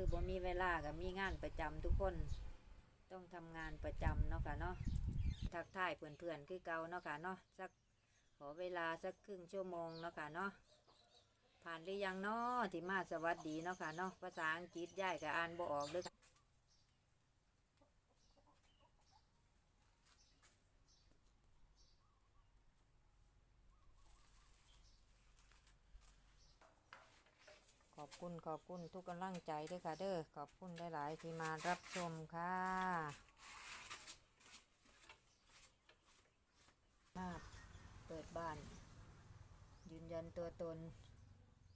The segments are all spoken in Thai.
คือบ่มีเวลากับมีงานประจำทุกคน ต้องทำงานประจำเนาะค่ะเนาะทักทายเพื่อนๆคือเก่าเนาะค่ะเนาะสักขอเวลาสักครึ่งชั่วโมงเนาะค่ะเนาะผ่านหรือยังเนาะที่มาสวัสดีเนาะค่ะเนาะภาษาอังกฤษย่ายก็อ่านบ่ออกเด้อ คุณขอบคุณทุกกำลังใจด้วยค่ะเด้อขอบคุณหลายๆที่มารับชมค่ะมาเปิดบ้าน ยืนยันตัวตน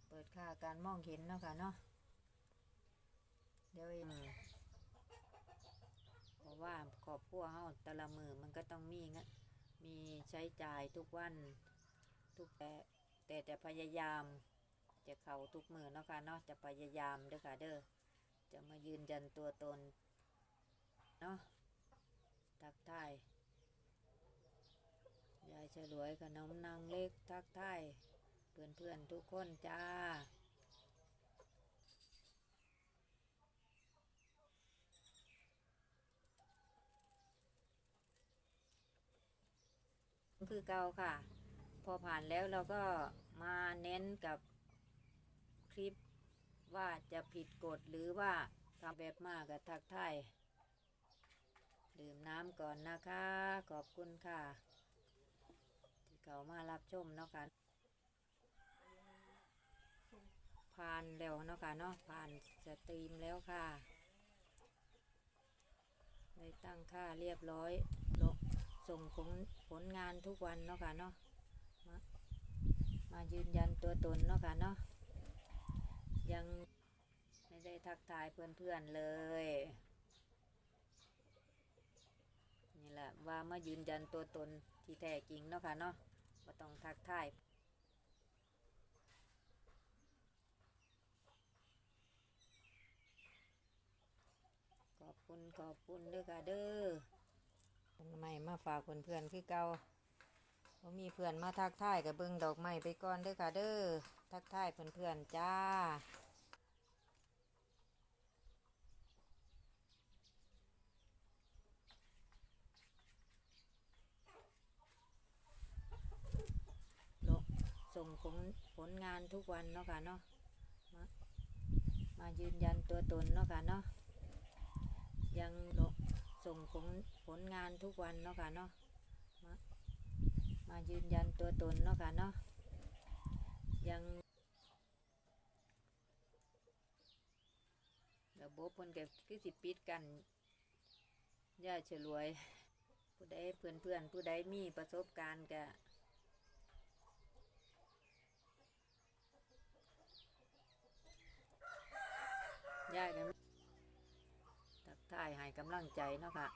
เปิดค่าการมองเห็นเนาะค่ะเนาะเดี๋ยวเองเพราะว่าขอบครัวเฮาแต่ละมือมันก็ต้องมีเงนมีใช้จ่ายทุกวัน ทุกแต่แต่แต่พยายาม จะเข้าทุกมือเนาะค่ะเนาะจะพยายามเด้อค่ะเด้อจะมายืนยันตัวตนเนาะทักทายยายฉลวยขนมนางเล็กทักทายเพื่อนเพื่อนทุกคนจ้า คือเก่าค่ะ พอผ่านแล้วเราก็มาเน้นกับ คลิป ว่าจะผิดกฎหรือว่าทำแบบมากกับทักทายดื่มน้ำก่อนนะคะ ขอบคุณค่ะ ที่เขามารับชมเนาะค่ะผ่านแล้วเนาะค่ะเนาะผ่านสตรีมแล้วค่ะได้ตั้งค่าเรียบร้อยลงส่งผลผลงานทุกวันเนาะค่ะเนาะมามายืนยันตัวตนเนาะค่ะเนาะ ยังไม่ได้ทักทายเพื่อนๆเลย นี่แหละว่ามายืนยันตัวตนที่แท้จริงเนาะค่ะเนาะว่าต้องทักทายขอบคุณขอบคุณเด้อค่ะเด้อต้นไม้มาฝากเพื่อนๆคือเก่าบ่มีเพื่อนมาทักทายกับเบิ่งดอกไม้ไปก่อนเด้อค่ะเด้อทักทายเพื่อนๆจ้า ลงส่ง ผลผลงานทุกวันเนาะค่ะเนาะมามายืนยันตัวตนเนาะค่ะเนาะยังส่งผลผลงานทุกวันเนาะค่ะเนาะมามายืนยันตัวตนเนาะค่ะเนาะยังระบบเพิ่นก็คือสิปิดกันย่าฉลวย ผู้ใดเพื่อนเพื่อนผู้ใดมีประสบการณ์ก็ ยายกันทักทายให้กำลังใจเนาะค่ะ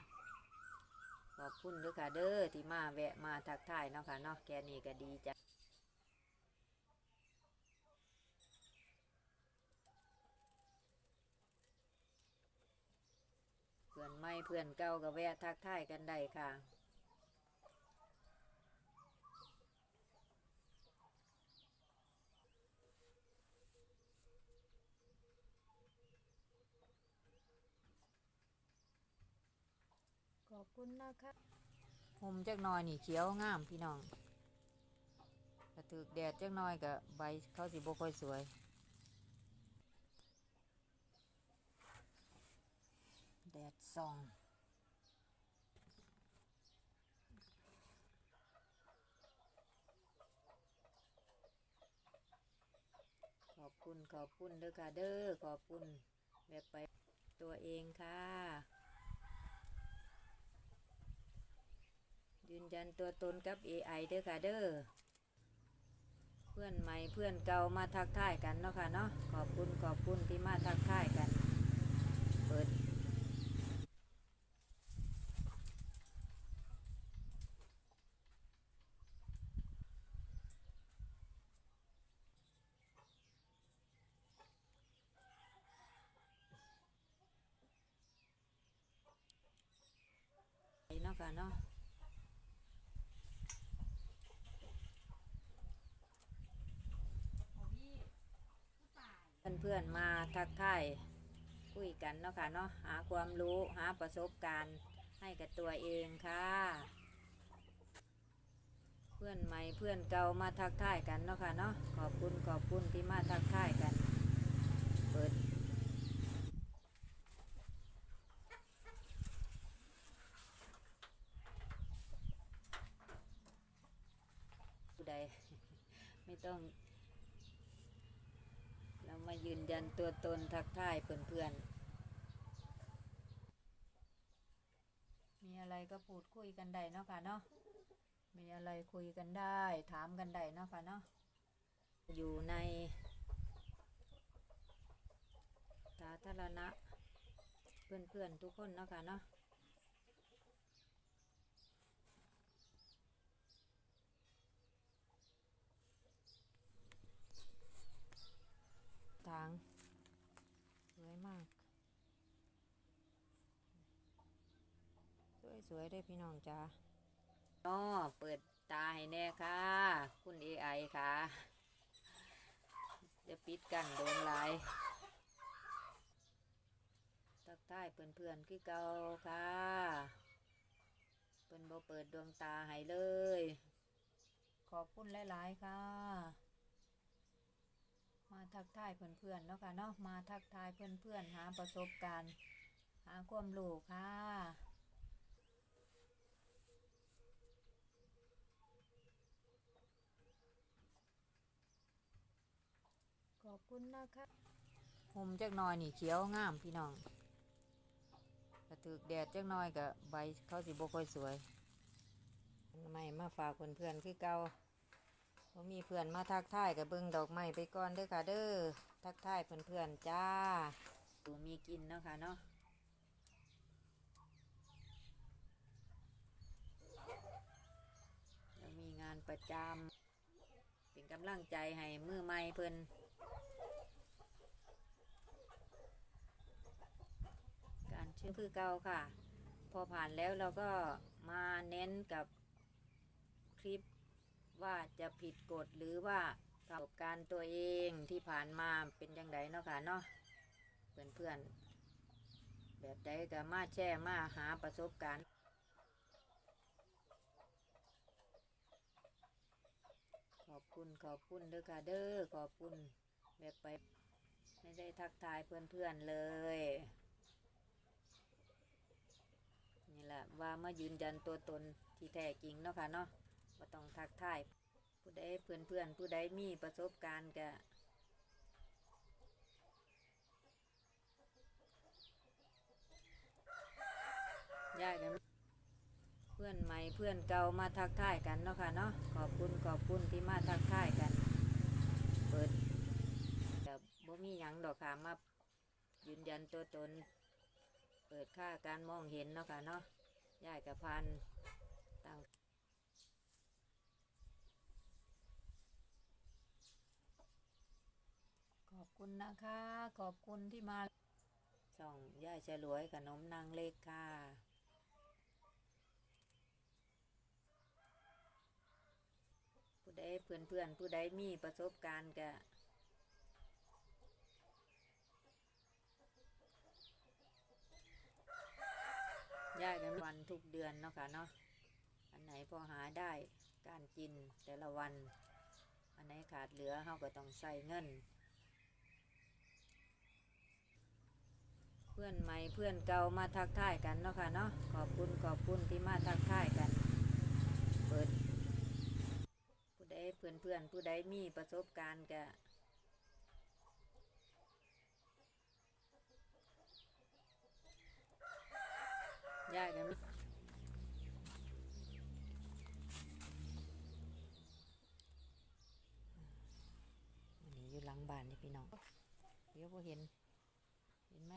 ขอบคุณด้วยค่ะเด้อที่มาแวะมาทักทายเนาะค่ะเนาะแค่นี้ก็ดีจ้ะเพื่อนไม่เพื่อนเก่าก็แวะทักทายกันได้ค่ะ คุณนะคะผมจักหน่อยนี่เขียวงามพี่น้องกระถึกแดดจักหน่อยกับใบเขาสิบ่ค่อยสวย แดดส่องขอบคุณขอบคุณเด้อค่ะเด้อขอบคุณแบบไปตัวเองค่ะ ยืนยันตัวตนกับ AI เด้อค่ะเด้อเพื่อนใหม่เพื่อนเก่ามาทักทายกันเนาะค่ะเนาะขอบคุณขอบคุณที่มาทักทายกัน เปิดเนาะค่ะเนาะ พื่อนๆมาทักทายคุยกันเนาะค่ะเนาะหาความรู้หาประสบการณ์ให้กับตัวเองค่ะ เพื่อนใหม่เพื่อนเก่ามาทักทายกันเนาะค่ะเนาะขอบคุณขอบคุณที่มาทักทายกัน เปิดใดไม่ต้อง ยืนยันตัวตนทักทายเพื่อนๆ มีอะไรก็พูดคุยกันได้เนาะค่ะเนาะ มีอะไรคุยกันได้ ถามกันได้เนาะค่ะเนาะ อยู่ในสาธารณะ เพื่อนๆทุกคนเนาะค่ะเนาะ ทางสวยมาก สวยสวยๆได้พี่น้องจ้าอ๋อเปิดตาให้แน่ค่ะ คุณเอไอค่ะ จะปิดกันโดนหลายทักทายเพื่อนๆคือเก่าค่ะ เพิ่นบ่เปิดดวงตาให้เลย ขอบคุณหลายๆค่ะ มาทักทายเพื่อนๆเนาะค่ะเนาะมาทักทายเพื่อนๆหาประสบการณ์ หาความรู้ค่ะ ขอบ คุณนะคะห่มจักหน่อยนี่เขียวงามพี่น้องกระถึกแดดจักหน่อยกับใบเขาสิบ่ค่อยสวยไม่มาฝากเพื่อนๆคือเก่าบ่มีเพื่อนมาทักทายกับเบิ่งดอกไม้ไปก่อนเด้อค่ะเด้อทักทายเพื่อนๆจ้าดูมีกินเนาะค่ะเนาะแล้วมีงานประจำเป็นกำลังใจให้มือใหม่เพิ่น การชื่คือเก่าค่ะ พอผ่านแล้วเราก็มาเน้นกับคลิปว่าจะผิดกฎหรือว่าประสบการณ์ตัวเองที่ผ่านมาเป็นยังไงเนาะค่ะเนาะเพื่อนเพื่อนๆแบบใดก็มาแช่มาหาประสบการณ์ขอบคุณขอบคุณเด้อค่ะเด้อขอบคุณแบบไปไม่ได้ทักทายเพื่อนเพื่อนๆเลย นี่ แหละว่ามายืนยันตัวตนที่แท้จริงเนาะค่ะเนาะก็ต้องทักทายผู้ใดเพื่อนเพื่อนผู้ใดมีประสบการณ์ก็ยากกันเพื่อนใหม่เพื่อนเก่ามาทักทายกันเนาะค่ะเนาะขอบคุณขอบคุณที่มาทักทายกัน เปิดแต่บ่มีหยังดอกค่ะมายืนยันตัวตน เปิดค่าการมองเห็นเนาะค่ะเนาะ ยายกับพันตั้งขอบคุณนะคะ ขอบคุณที่มาส่องย่ายฉลวยขนมนางเล็กค่ะผู้ใดเพื่อนเพื่อนๆผู้ใดมีประสบการณ์ก็ย่ายกันวันทุกเดือนเนาะค่ะเนาะอันไหนพอหาได้การกินแต่ละวัน อันไหนขาดเหลือเราก็ต้องใส่เงิน เพื่อนใหม่เพื่อนเก่ามาทักทายกันเนาะค่ะเนาะขอบคุณขอบคุณที่มาทักทายกัน เปิดผู้ใดเพื่อนเพื่อนผู้ใดมีประสบการณ์ก็ ยากกันไหมอันนี้อยู่หลังบ้านนี่พี่น้อง เดี๋ยวพอเห็น เห็นไหม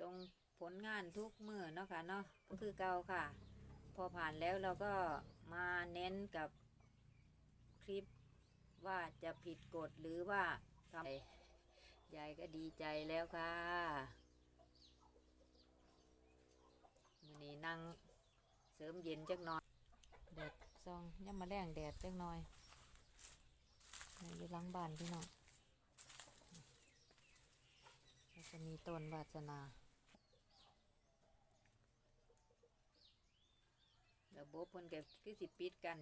ส่งผลงานทุกมือเนาะค่ะเนาะก็คือเก่าค่ะ พอผ่านแล้วเราก็ มาเน้นกับคลิปว่าจะผิดกฎหรือว่าทำยายก็ดีใจแล้วค่ะวันนี้นั่งเสริมเย็นจักหน่อยแดดซองย่ามาแรงแดดจักหน่อยอยู่ล้างบ้านพี่น้องจะมีต้นวาสนา บบเพนก็คือสิปิดกัน